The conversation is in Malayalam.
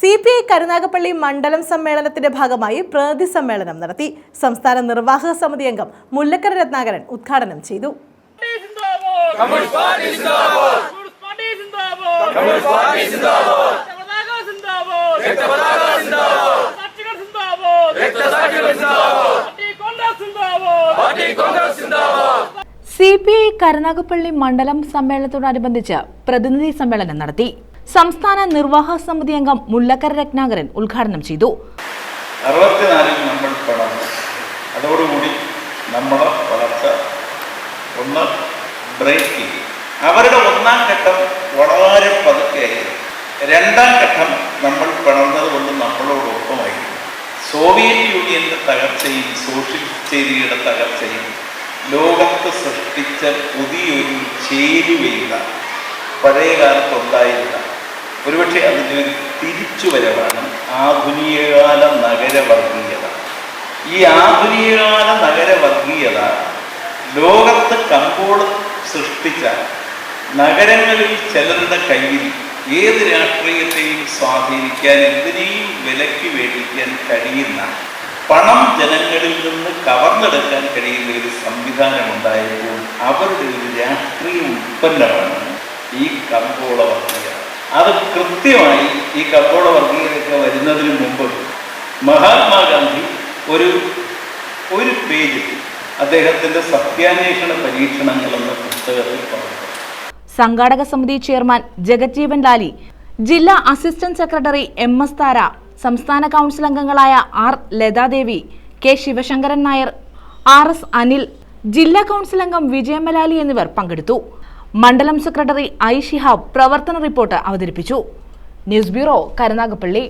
സി പി ഐ കരുനാഗപ്പള്ളി മണ്ഡലം സമ്മേളനത്തിന്റെ ഭാഗമായി പ്രതിനിധി സമ്മേളനം നടത്തി. സംസ്ഥാന നിർവാഹക സമിതി അംഗം മുല്ലക്കര രത്നാകരൻ ഉദ്ഘാടനം ചെയ്തു. സി പി ഐ കരുനാഗപ്പള്ളി മണ്ഡലം സമ്മേളനത്തോടനുബന്ധിച്ച് പ്രതിനിധി സമ്മേളനം നടത്തി. സംസ്ഥാന നിർവാഹക സമിതി അംഗം മുല്ലക്കര രത്നാകരൻ ഉദ്ഘാടനം ചെയ്തു. നമ്മൾ അതോടുകൂടി ഒന്ന് ബ്രേക്ക് അവരുടെ ഒന്നാം ഘട്ടം വളരെ പതുക്കെയായിരുന്നു രണ്ടാം ഘട്ടം നമ്മൾ പിണർന്നത് കൊണ്ട് നമ്മളോടൊപ്പമായിരുന്നു സോവിയറ്റ് യൂണിയന്റെ തകർച്ചയും സോഷ്യലിസ്റ്റ് ചേരിയുടെ തകർച്ചയും ലോകത്ത് സൃഷ്ടിച്ച പുതിയൊരു ചേരുവയില്ല. പഴയ കാലത്തുണ്ടായിരുന്ന ഒരുപക്ഷെ അതിന്റെ ഒരു തിരിച്ചുവരവാണ് ആധുനികകാല നഗരവർഗീയത. ഈ ആധുനികകാല നഗരവർഗീയത ലോകത്ത് കമ്പോളം സൃഷ്ടിച്ച നഗരങ്ങളിൽ ചിലരുടെ കയ്യിൽ ഏത് രാഷ്ട്രീയത്തെയും സ്വാധീനിക്കാൻ എന്തിനേയും വിലയ്ക്ക് മേടിക്കാൻ കഴിയുന്ന പണം ജനങ്ങളിൽ നിന്ന് കവർന്നെടുക്കാൻ കഴിയുന്ന ഒരു സംവിധാനം ഉണ്ടായപ്പോൾ അവരുടെ ഒരു രാഷ്ട്രീയ ഉൽപ്പന്നമാണ് ഈ കമ്പോള വർഗീയത അത് കൃത്യമായി ഈ കമ്പോള വർഗീയതയൊക്കെ വരുന്നതിന് മുമ്പ് മഹാത്മാഗാന്ധി ഒരു ഒരു പേജിൽ അദ്ദേഹത്തിന്റെ സത്യാന്വേഷണ പരീക്ഷണങ്ങൾ എന്ന പുസ്തകത്തിൽ സംഘാടക സമിതി ചെയർമാൻ ജഗജ്ജീവൻ ലാലി ജില്ലാ assistant secretary M S Thara സംസ്ഥാന കൗൺസിൽ അംഗങ്ങളായ R Lathadevi K Sivasankaran Nair R S Anil ജില്ലാ കൗൺസിൽ അംഗം വിജയമലാലി എന്നിവർ പങ്കെടുത്തു. മണ്ഡലം സെക്രട്ടറി ഐ ഷിഹാബ് പ്രവർത്തന റിപ്പോർട്ട് അവതരിപ്പിച്ചു. News bureau Karunagappally.